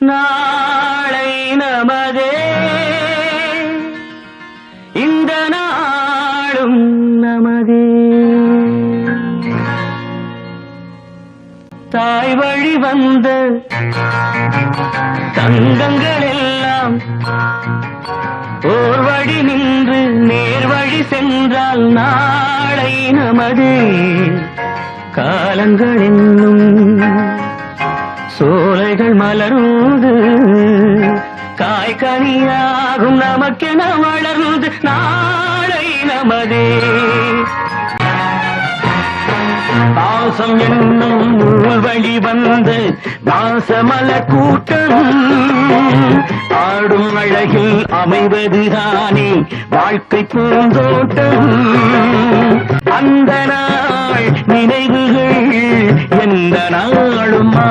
நாளை நமதே. இந்த நாளும் நமதே. தாய் வழி வந்த தங்கங்கள் எல்லாம் ஓர் வழி நின்று நேர் வழி சென்றால் நாளை நமதே. காலங்கள் என்னும் சோலைகள் மலர்ந்து காய்கனியாகும் நமக்கென வளர்ந்து நாளை நமதே. பாசம் என்னும் நூல் வழி வந்து பாசமல கூட்டம். ஆடும் அழகில் அமைவதுதானே வாழ்க்கை பூந்தோட்டம். அந்த நாள் நினைவுகள் எந்த நாளும் மா